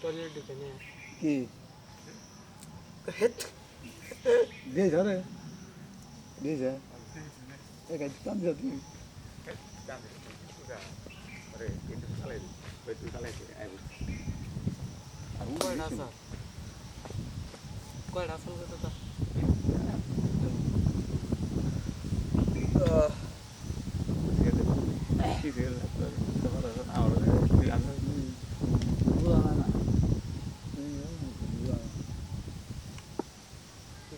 Toilet ঢুকে না কি? হেৎ দিয়েছ রে। দিয়েছ এক আজ কাম যা তুই কয়টা আসা কয়টা আসল কথা জেলখানাতে যাইয়া দেখি পুলিশ পাগল টান ইয়েতে ভালো আছে না আমার দিকে আসাইছিল নুয়া ওই যে নুয়া লম্বা এন্ন না এন্ন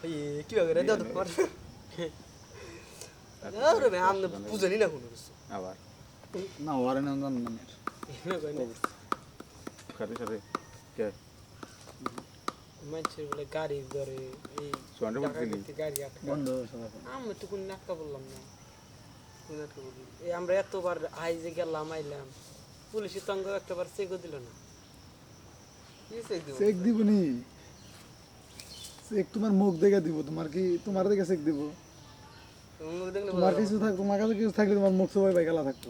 কি কইরা দাও তো কর কেউ রুমে আম না বুঝনি কোনো কিছু। আবার। না ওরে না জান না। সাথে সাথে কে? মানুষের বলে গাড়ি ধরে এই গাড়ি আটকা বন্ধ আমি তো কোন নাটকা বললাম না। এই আমরা এতবার আই যে গেলাম আইলাম পুলিশের তঙ্গ একটাবার চেকও দিল না। চেক চেক দিব? নি চেক তোমার মুখ দেখে দিব তোমার কি তোমার দেখে চেক দিব? তোমার কিছু থাক তোমার কাছে কিছু থাকলে তোমার মুখ সবাই বাইকালা থাকতো।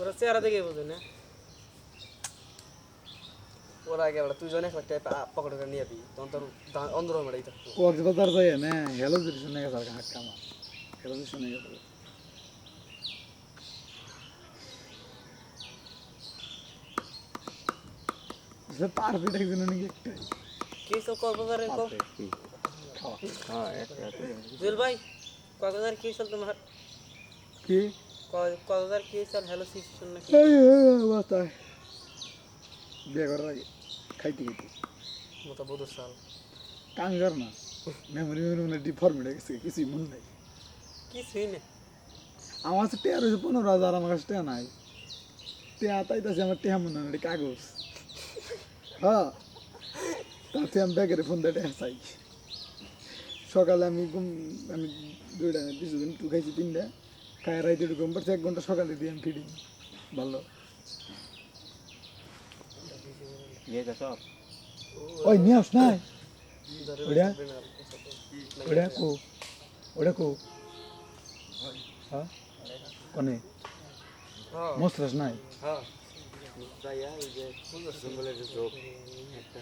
ওরা চেহারা দেখে বোঝে না। ওরা আগে তুই জন একটা পকেট নিয়ে যাবি তখন তোর অন্ধর মেড়াই থাকতো কক্সবাজার যাই না হেলো যদি শুনে গেছে আর হাত কামা হেলো যদি শুনে গেছে পারফেক্ট একজন নাকি একটাই কি সব কক্সবাজারে কম হ্যাঁ এক এক জুয়েল ভাই কক্সবাজার কি চল তোমার? কি? কক্সবাজার কি চল হ্যালো সিচুয়েশন নাকি বাতায়। বিয়ে করার আগে খাইতে খাইতে। মতো বদর সাল। কাঙ্গার না। মেমোরি মেমোরি মানে ডিফর্মেট হয়ে গেছে কিছুই মন নাই। কিছুই না আমার কাছে টেয়া রয়েছে পনেরো হাজার আমার কাছে টেয়া নাই। টেয়া তাইতাছে আমার টেয়া মনে হয় কাগজ। হ্যাঁ তাতে আমি ব্যাগের ফোন দিয়ে চাই। সকালে আমি ঘুম আমি দুইটা কিছুদিন টু খাইছি তিনটা খাই রাইতে ঘুম পাচ্ছি এক ঘণ্টা সকালে দিয়ে আমি ফিডিং ভালো। ওই নিয়ে আস নাই ধরে ওটা? না, ওটা কো ওটা কো। হ্যাঁ? কনে? হ্যাঁ। মশলাস নাই? হ্যাঁ। যাইয়া ওই যে জঙ্গলের একটা